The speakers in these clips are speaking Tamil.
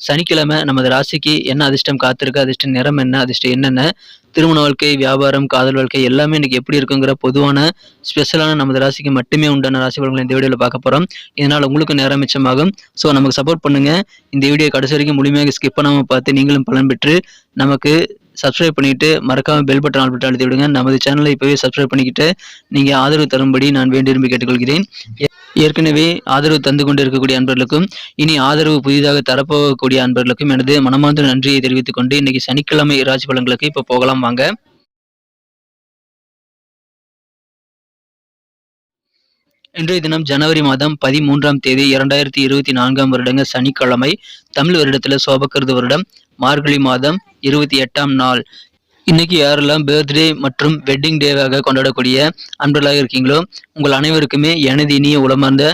சனிக்கிழமை நமது ராசிக்கு என்ன அதிர்ஷ்டம் காத்திருக்கு அதிர்ஷ்ட நிறம் என்ன அதிர்ஷ்டம் என்னென்ன திருமண வாழ்க்கை வியாபாரம் காதல் வாழ்க்கை எல்லாமே இன்னைக்கு எப்படி இருக்குங்கிற பொதுவான ஸ்பெஷலான நமது ராசிக்கு மட்டுமே உண்டான ராசி பலன்களை இந்த வீடியோவில் பார்க்க போகிறோம் இதனால் உங்களுக்கு நேரம் மிச்சமாகும். ஸோ நமக்கு சப்போர்ட் பண்ணுங்கள் இந்த வீடியோ கடைசி வரைக்கும் முழுமையாக ஸ்கிப் பண்ணாமல் பார்த்து நீங்களும் பலன் பெற்று நமக்கு சப்ஸ்கிரைப் பண்ணிட்டு மறக்காம பெல் பட்டன் ஆல் பட்டன் அழுத்தி விடுங்க. நமது சேனலை இப்போவே சப்ஸ்கிரைப் பண்ணிக்கிட்டு நீங்கள் ஆதரவு தரும்படி நான் வேண்டி விரும்பி கேட்டுக்கொள்கிறேன். ஏற்கனவே ஆதரவு தந்து கொண்டு இருக்கக்கூடிய அன்பர்களுக்கும் இனி ஆதரவு புதிதாக தரப்போகக்கூடிய அன்பர்களுக்கும் எனது மனமார்ந்த நன்றியை தெரிவித்துக் கொண்டு இன்னைக்கு சனிக்கிழமை ராசி பலன்களுக்கு இப்போ போகலாம் வாங்க. இன்றைய தினம் ஜனவரி மாதம் பதிமூன்றாம் தேதி இரண்டாயிரத்தி இருபத்தி நான்காம் வருடங்க சனிக்கிழமை. தமிழ் வருடத்துல சோபக்கிருது வருடம். மார்கழி மாதம் இருபத்தி எட்டாம் நாள். இன்னைக்கு யாரெல்லாம் பர்த்டே மற்றும் வெட்டிங் டேவாக கொண்டாடக்கூடிய அன்பர்களாக இருக்கீங்களோ உங்கள் அனைவருக்குமே எனது இனிய உளமார்ந்த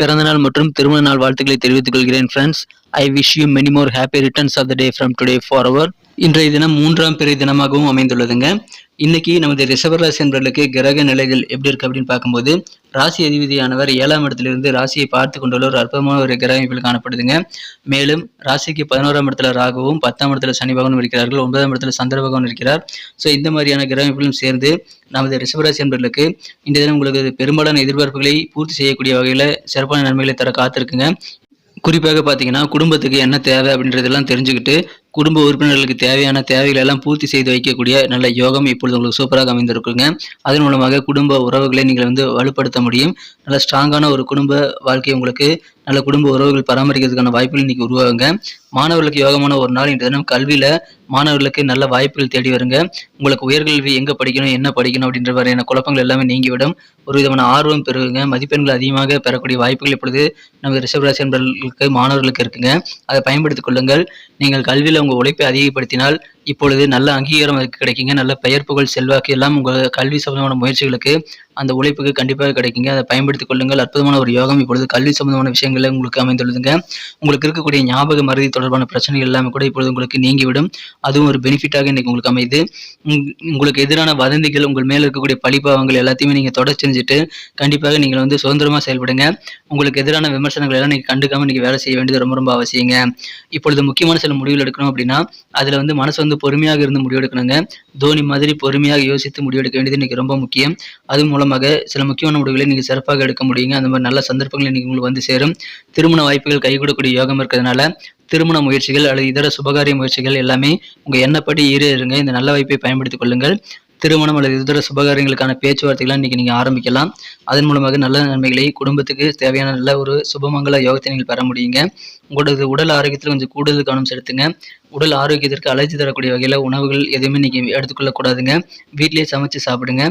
பிறந்தநாள் மற்றும் திருமண நாள் வாழ்த்துக்களை தெரிவித்துக் கொள்கிறேன் friends I wish you many more happy returns of the day from today for அவர் இன்றைய தினம் மூன்றாம் பிறை தினமாகவும் அமைந்துள்ளதுங்க. இன்னைக்கு நமது ரிஷபராசி என்பவர்களுக்கு கிரக நிலைகள் எப்படி இருக்கு அப்படின்னு பார்க்கும்போது ராசி அதிபதியானவர் ஏழாம் இடத்திலிருந்து ராசியை பார்த்து கொண்டுள்ள ஒரு அற்புதமான ஒரு கிரக அமைப்பில் காணப்படுதுங்க. மேலும் ராசிக்கு பதினோராம் இடத்துல ராகுவும் பத்தாம் இடத்துல சனி பகவானும் இருக்கிறார்கள் ஒன்பதாம் இடத்துல சந்திர பகவான் இருக்கிறார். ஸோ இந்த மாதிரியான கிரக அமைப்புகளும் சேர்ந்து நமது ரிஷபராசி என்பவர்களுக்கு இந்த தினம் உங்களுக்கு பெரும்பாலான எதிர்பார்ப்புகளை பூர்த்தி செய்யக்கூடிய வகையில் சிறப்பான நன்மைகளை தர காத்திருக்குங்க. குறிப்பாக பார்த்தீங்கன்னா குடும்பத்துக்கு என்ன தேவை அப்படின்றதெல்லாம் தெரிஞ்சுக்கிட்டு குடும்ப உறுப்பினர்களுக்கு தேவையான தேவைகளை எல்லாம் பூர்த்தி செய்து வைக்கக்கூடிய நல்ல யோகம் இப்பொழுது உங்களுக்கு சூப்பராக அமைந்திருக்குங்க. அதன் மூலமாக குடும்ப உறவுகளை நீங்கள் வந்து வலுப்படுத்த முடியும். நல்ல ஸ்ட்ராங்கான ஒரு குடும்ப வாழ்க்கை உங்களுக்கு நல்ல குடும்ப உறவுகள் பராமரிக்கிறதுக்கான வாய்ப்புகள் இன்னைக்கு உருவாகுங்க. மாணவர்களுக்கு யோகமான ஒரு நாள் இன்றைய தினம். கல்வியில மாணவர்களுக்கு நல்ல வாய்ப்புகள் தேடி வருங்க. உங்களுக்கு உயர்கல்வி எங்க படிக்கணும் என்ன படிக்கணும் அப்படின்ற மாதிரியான குழப்பங்கள் எல்லாமே நீங்கிவிடும். ஒரு விதமான ஆர்வம் பெறுவீங்க மதிப்பெண்கள் அதிகமாக பெறக்கூடிய வாய்ப்புகள் இப்பொழுது நமது ரிஷபராசி என்பவர்களுக்கு மாணவர்களுக்கு இருக்குங்க. அதை பயன்படுத்திக் கொள்ளுங்கள். நீங்கள் கல்வியில் உங்கள் உழைப்பை அதிகப்படுத்தினால் இப்பொழுது நல்ல அங்கீகாரம் கிடைக்குங்க. நல்ல பெயர் புகழ் செல்வாக்கு எல்லாம் உங்கள் கல்வி சம்பந்தமான முயற்சிகளுக்கு அந்த உழைப்புக்கு கண்டிப்பாக கிடைக்குங்க. அதை பயன்படுத்திக் கொள்ளுங்கள். அற்புதமான ஒரு யோகம் இப்பொழுது கல்வி சம்பந்தமான விஷயங்கள்ல உங்களுக்கு அமைந்துள்ளதுங்க. உங்களுக்கு இருக்கக்கூடிய ஞாபக மருதி தொடர்பான பிரச்சனைகள் எல்லாமே கூட இப்பொழுது உங்களுக்கு நீங்கிவிடும். அதுவும் ஒரு பெனிஃபிட்டாக இன்னைக்கு உங்களுக்கு அமையுது. உங்- உங்களுக்கு எதிரான வதந்திகள் உங்கள் மேல இருக்கக்கூடிய பழிபாவங்கள் எல்லாத்தையுமே நீங்கள் தொடர் செஞ்சுட்டு கண்டிப்பாக நீங்கள் வந்து சுதந்திரமாக செயல்படுங்க. உங்களுக்கு எதிரான விமர்சனங்கள் எல்லாம் நீங்கள் கண்டுக்காமல் நீங்கள் வேலை செய்ய வேண்டியது ரொம்ப ரொம்ப அவசியங்க. இப்பொழுது முக்கியமான சில முடிவுகள் எடுக்கணும் அப்படின்னா அதில் வந்து மனசு வந்து பொறுமையாக இருந்து முடிவெடுக்கணுங்க. தோனி மாதிரி பொறுமையாக யோசித்து முடிவெடுக்க வேண்டியது இன்றைக்கி ரொம்ப முக்கியம். அது மூலமாக சில முக்கியமான முடிவுகளை நீங்கள் சிறப்பாக எடுக்க முடியுங்க. அந்த மாதிரி நல்ல சந்தர்ப்பங்கள் நீங்கள் உங்களுக்கு வந்து சேரும். திருமண வாய்ப்புகள் கைகூடக்கூடிய யோகம் இருக்கிறதுனால திருமண முயற்சிகள் அல்லது இதர சுபகாரிய முயற்சிகள் எல்லாமே உங்கள் எண்ணப்படி இருங்க இந்த நல்ல வாய்ப்பை பயன்படுத்திக் கொள்ளுங்கள். திருமணம் அல்லது இதர சுபகாரியங்களுக்கான பேச்சுவார்த்தைகளை இன்னைக்கு நீங்க ஆரம்பிக்கலாம். அதன் மூலமாக நல்ல நன்மைகளை குடும்பத்துக்கு தேவையான நல்ல ஒரு சுபமங்கல யோகத்தை நீங்கள் பெற முடியுங்க. உங்களது உடல் ஆரோக்கியத்தில் கொஞ்சம் கூடுதல் கவனம் செலுத்துங்க. உடல் ஆரோக்கியத்திற்கு அழைச்சி தரக்கூடிய வகையில் உணவுகள் எதுவுமே நீங்கள் எடுத்துக்கொள்ளக்கூடாதுங்க. வீட்டிலேயே சமைச்சு சாப்பிடுங்க.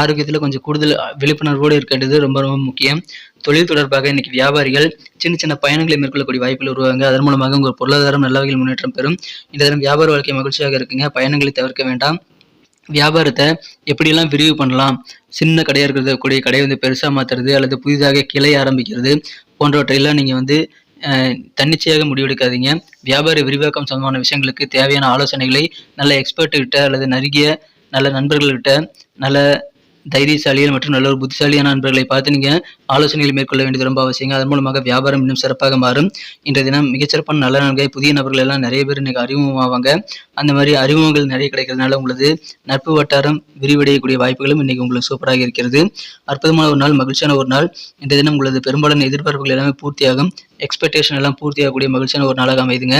ஆரோக்கியத்தில் கொஞ்சம் கூடுதல் விழிப்புணர்வோடு இருக்கின்றது ரொம்ப ரொம்ப முக்கியம். தொழில் தொடர்பாக இன்னைக்கு வியாபாரிகள் சின்ன சின்ன பயணங்களை மேற்கொள்ளக்கூடிய வாய்ப்புகள் உருவாங்க அதன் மூலமாக உங்கள் பொருளாதாரம் நல்ல வகையில் முன்னேற்றம் பெறும். இந்த தினம் வியாபார வாழ்க்கை மகிழ்ச்சியாக இருக்குங்க. பயணங்களை தவிர்க்க வேண்டாம். வியாபாரத்தை எப்படியெல்லாம் விரிவு பண்ணலாம்? சின்ன கடையாக இருக்கிறத கூடிய கடையை வந்து பெருசாக மாற்றுறது அல்லது புதிதாக கிளை ஆரம்பிக்கிறது போன்றவற்றையெல்லாம் நீங்கள் வந்து தன்னிச்சையாக முடிவெடுக்காதீங்க. வியாபார விரிவாக்கம் சம்பந்தமான விஷயங்களுக்கு தேவையான ஆலோசனைகளை நல்ல எக்ஸ்பர்ட்டுக்கிட்ட அல்லது நெருங்கிய நல்ல நண்பர்கள்கிட்ட நல்ல தைரியசாலிகள் மற்றும் நல்ல ஒரு புத்திசாலியான நண்பர்களை பார்த்து நீங்கள் ஆலோசனைகளை மேற்கொள்ள வேண்டியது ரொம்ப அவசியங்க. அதன் மூலமாக வியாபாரம் இன்னும் சிறப்பாக மாறும். இன்றைய தினம் மிகச்சிறப்பான நல்ல நண்பர்கள் புதிய நபர்கள் எல்லாம் நிறைய பேர் இன்னைக்கு அறிமுகமாவாங்க அந்த மாதிரி அறிமுகங்கள் நிறைய கிடைக்கிறதுனால உங்களது நட்பு வட்டாரம் விரிவடையக்கூடிய வாய்ப்புகளும் இன்னைக்கு உங்களுக்கு சூப்பராக இருக்கிறது. அற்புதமான ஒரு நாள் மகிழ்ச்சியான ஒரு நாள். இன்றைய தினம் உங்களது பெரும்பாலான எதிர்பார்ப்புகள் எல்லாமே பூர்த்தியாகும். எக்ஸ்பெக்டேஷன் எல்லாம் பூர்த்தியாகக்கூடிய மகிழ்ச்சியான ஒரு நாளாக அமைதுங்க.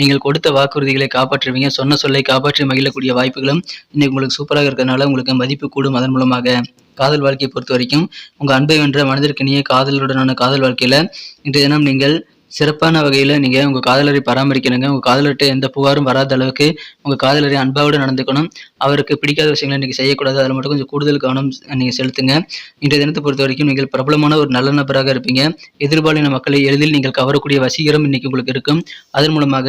நீங்கள் கொடுத்த வாக்குறுதிகளை காப்பாற்றுவீங்க. சொன்ன சொல்லை காப்பாற்றி மகிழக்கூடிய வாய்ப்புகளும் இன்னைக்கு உங்களுக்கு சூப்பராக இருக்கிறதுனால உங்களுக்கு மதிப்பு கூடும். அதன் மூலமாக காதல் வாழ்க்கையை பொறுத்த வரைக்கும் உங்கள் அன்பை வென்ற மனதிற்கு நீயே காதலுடனான காதல் வாழ்க்கையில் இன்றைய தினம் நீங்கள் சிறப்பான வகையில் நீங்கள் உங்கள் காதலரை பராமரிக்கணுங்க. உங்கள் காதலர்கிட்ட எந்த புகாரும் வராத அளவுக்கு உங்கள் காதலரை அன்பாவோடு நடந்துக்கணும். அவருக்கு பிடிக்காத விஷயங்களை நீங்கள் செய்யக்கூடாது. அதில் மட்டும் கொஞ்சம் கூடுதல் கவனம் நீங்கள் செலுத்துங்க. இன்றைய தினத்தை பொறுத்த வரைக்கும் நீங்கள் பிரபலமான ஒரு நல்ல நபராக இருப்பீங்க. எதிர்பாலின மக்களை எளிதில் நீங்கள் கவரக்கூடிய வசீகரம் இன்னைக்கு உங்களுக்கு இருக்கும். அதன் மூலமாக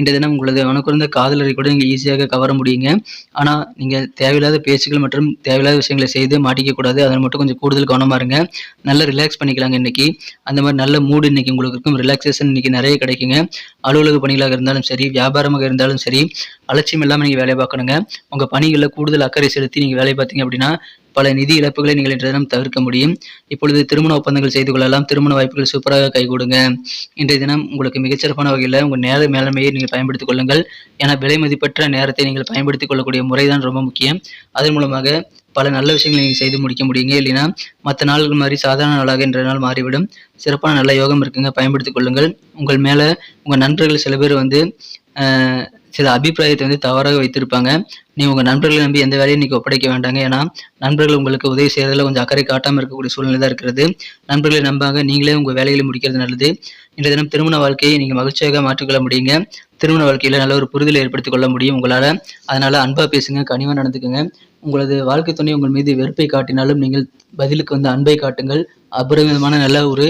இன்றைய தினம் உங்களது மனக்குறந்த காதலரை கூட நீங்கள் ஈஸியாக கவர முடியுங்க. ஆனால் நீங்கள் தேவையில்லாத பேச்சுகள் மற்றும் தேவையில்லாத விஷயங்களை செய்து மாட்டிக்கக்கூடாது அதில் மட்டும் கொஞ்சம் கூடுதல் கவனமாக இருங்க. நல்லா ரிலாக்ஸ் பண்ணிக்கலாங்க இன்னைக்கு. அந்த மாதிரி நல்ல மூடு இன்னைக்கு உங்களுக்கு இருக்கும். ரிலாக்ஸ் ரிலாக்ஸேஷன் இன்னைக்கு நிறைய கிடைக்குங்க. அலுவலக பணிகளாக இருந்தாலும் சரி வியாபாரமாக இருந்தாலும் சரி அலட்சியம் இல்லாமல் நீங்கள் வேலை பார்க்கணுங்க. உங்கள் பணிகளில் கூடுதல் அக்கறை செலுத்தி நீங்கள் வேலை பார்த்தீங்க அப்படின்னா பல நிதி இழப்புகளை நீங்கள் இன்றைய தினம் தவிர்க்க முடியும். இப்பொழுது திருமண ஒப்பந்தங்கள் செய்து கொள்ளலாம். திருமண வாய்ப்புகள் சூப்பராக கைகூடுங்க இன்றைய தினம் உங்களுக்கு மிகச்சிறப்பான வகையில் உங்கள் நேர மேலாண்மையை நீங்கள் பயன்படுத்திக் கொள்ளுங்கள். ஏன்னா விலை மதிப்பற்ற நேரத்தை நீங்கள் பயன்படுத்திக் கொள்ளக்கூடிய முறை தான் ரொம்ப முக்கியம். அதன் மூலமாக பல நல்ல விஷயங்களை நீங்கள் செய்து முடிக்க முடியுங்க. இல்லைன்னா மற்ற நாள்கள் மாதிரி சாதாரண நாளாக இன்றைய நாள் மாறிவிடும். சிறப்பான நல்ல யோகம் இருக்குங்க. பயன்படுத்திக் கொள்ளுங்கள். உங்கள் மேலே உங்கள் நண்பர்கள் சில பேர் வந்து சில அபிப்பிராயத்தை வந்து தவறாக வைத்திருப்பாங்க. நீ உங்கள் நண்பர்களை நம்பி எந்த வேலையும் நீங்கள் ஒப்படைக்க வேண்டாங்க. ஏன்னா நண்பர்கள் உங்களுக்கு உதவி செய்கிறதுல கொஞ்சம் அக்கறை காட்டாமல் இருக்கக்கூடிய சூழ்நிலை தான் இருக்கிறது. நண்பர்களை நம்பாங்க. நீங்களே உங்கள் வேலைகளை முடிக்கிறது நல்லது. இன்றைய தினம் திருமண வாழ்க்கையை நீங்கள் மகிழ்ச்சியாக மாற்றிக்கொள்ள முடியுங்க. திருமண வாழ்க்கையில் நல்ல ஒரு புரிதலை ஏற்படுத்திக் கொள்ள முடியும் உங்களால். அதனால் அன்பாக பேசுங்க கனிவாக நடந்துக்குங்க. உங்களது வாழ்க்கை துணை உங்கள் மீது வெறுப்பை காட்டினாலும் நீங்கள் பதிலுக்கு வந்து அன்பை காட்டுங்கள். அபரிமிதமான நல்ல ஒரு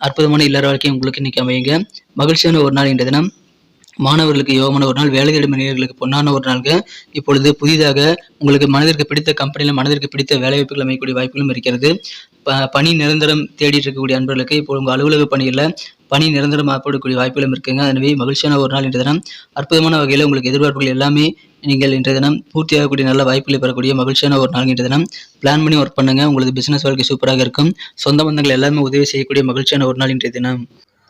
அற்புதமான இல்லற வாழ்க்கை உங்களுக்கு இன்னைக்கு அமையுங்க. மகிழ்ச்சியான ஒரு நாள் இன்றைய தினம். மாணவர்களுக்கு யோகமான ஒரு நாள் வேலை தேடும் மனிதர்களுக்கு பொன்னான ஒரு நாள்கள் இப்பொழுது புதிதாக உங்களுக்கு மனதிற்கு பிடித்த கம்பெனியில் மனதிற்கு பிடித்த வேலை வாய்ப்புகள் அமைக்கக்கூடிய வாய்ப்புகளும் இருக்கிறது. ப பணி நிரந்தரம் தேடிட்டு இருக்கக்கூடிய அன்பர்களுக்கு இப்போ உங்கள் அலுவலக பணியில் பணி நிரந்தரம் ஆகப்படக்கூடிய வாய்ப்புகளும் இருக்குங்க. எனவே மகிழ்ச்சியான ஒரு நாள் இன்றைய தினம். அற்புதமான வகையில் உங்களுக்கு எதிர்பார்ப்புகள் எல்லாமே நீங்கள் இன்றைய தினம் பூர்த்தியாகக்கூடிய நல்ல வாய்ப்புகளை பெறக்கூடிய மகிழ்ச்சியான ஒரு நாள் இன்றைய தினம். பிளான் பண்ணி ஒர்க் பண்ணுங்க. உங்களது பிசினஸ் வாழ்க்கை சூப்பராக இருக்கும். சொந்த பந்தங்கள் எல்லாமே உதவி செய்யக்கூடிய மகிழ்ச்சியான ஒரு நாள் இன்றைய தினம்.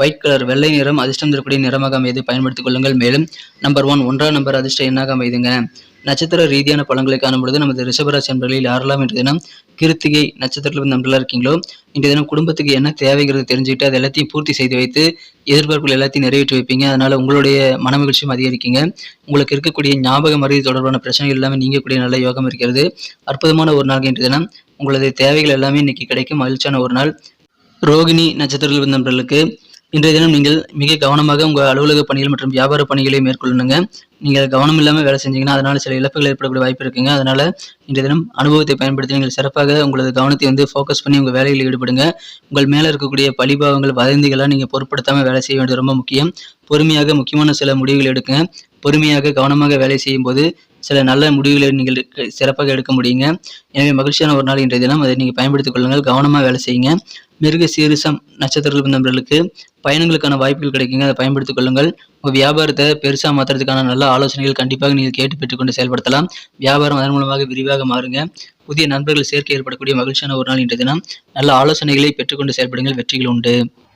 ஒயிட் கலர் வெள்ளை நிறம் அதிர்ஷ்டம் தரக்கூடிய நிறமாக அமைது. பயன்படுத்திக் கொள்ளுங்கள். மேலும் நம்பர் ஒன் ஒன்றாம் நம்பர் அதிர்ஷ்டம் என்னாக அமைதுங்க. நட்சத்திர ரீதியான பழங்களை காணும்பொழுது நமது ரிஷபராசி நண்பர்களில் யாரெல்லாம் இன்றைய தினம் கிருத்திகை நட்சத்திரத்தில் வந்து நம்பலாம் இருக்கீங்களோ இன்றைய தினம் குடும்பத்துக்கு என்ன தேவைங்கிறது தெரிஞ்சுக்கிட்டு அது எல்லாத்தையும் பூர்த்தி செய்து வைத்து எதிர்பார்ப்புகள் எல்லாத்தையும் நிறைவேற்றி வைப்பீங்க. அதனால உங்களுடைய மனமகிழ்ச்சியும் அதிகரிக்குங்க. உங்களுக்கு இருக்கக்கூடிய ஞாபக மருதி தொடர்பான பிரச்சனைகள் எல்லாமே நீங்கக்கூடிய நல்ல யோகம் இருக்கிறது. அற்புதமான ஒரு நாள் இன்றைய தினம். உங்களது தேவைகள் எல்லாமே இன்னைக்கு கிடைக்கும். மகிழ்ச்சியான ஒரு நாள். ரோகிணி நட்சத்திரத்தில் வந்த நண்பர்களுக்கு இன்றைய தினம் நீங்கள் மிக கவனமாக உங்கள் அலுவலக பணிகள் மற்றும் வியாபார பணிகளை மேற்கொள்ளணுங்க. நீங்கள் கவனம் இல்லாமல் வேலை செஞ்சீங்கன்னா அதனால் சில இழப்புகள் ஏற்படக்கூடிய வாய்ப்பு இருக்குங்க. அதனால் இன்றைய தினம் அனுபவத்தை பயன்படுத்தி நீங்கள் சிறப்பாக உங்களது கவனத்தை வந்து ஃபோக்கஸ் பண்ணி உங்கள் வேலையில் ஈடுபடுங்க. உங்கள் மேலே இருக்கக்கூடிய பழிபாவங்கள் வதந்திகளாக நீங்கள் பொருட்படுத்தாமல் வேலை செய்ய வேண்டியது ரொம்ப முக்கியம். பொறுமையாக முக்கியமான சில முடிவுகள் எடுக்குங்க பொறுமையாக கவனமாக வேலை செய்யும் போது சில நல்ல முடிவுகளை நீங்கள் சிறப்பாக எடுக்க முடியுங்க. எனவே மகிழ்ச்சியான ஒரு நாள் இன்றைய தினம். அதை நீங்கள் பயன்படுத்திக் கொள்ளுங்கள். கவனமாக வேலை செய்யுங்க. மிருக சீரிசம் நட்சத்திரங்கள் நண்பர்களுக்கு பயணங்களுக்கான வாய்ப்புகள் கிடைக்குங்க. அதை பயன்படுத்திக் கொள்ளுங்கள். உங்கள் வியாபாரத்தை பெருசாக மாற்றுறதுக்கான நல்ல ஆலோசனைகள் கண்டிப்பாக நீங்கள் கேட்டு பெற்றுக்கொண்டு செயல்படுத்தலாம். வியாபாரம் அதன் மூலமாக விரிவாக மாறுங்க. புதிய நண்பர்கள் சேர்க்கை ஏற்படக்கூடிய மகிழ்ச்சியான ஒரு நாள் இன்றைய தினம். நல்ல ஆலோசனைகளை பெற்றுக்கொண்டு செயல்படுங்கள். வெற்றிகள் உண்டு.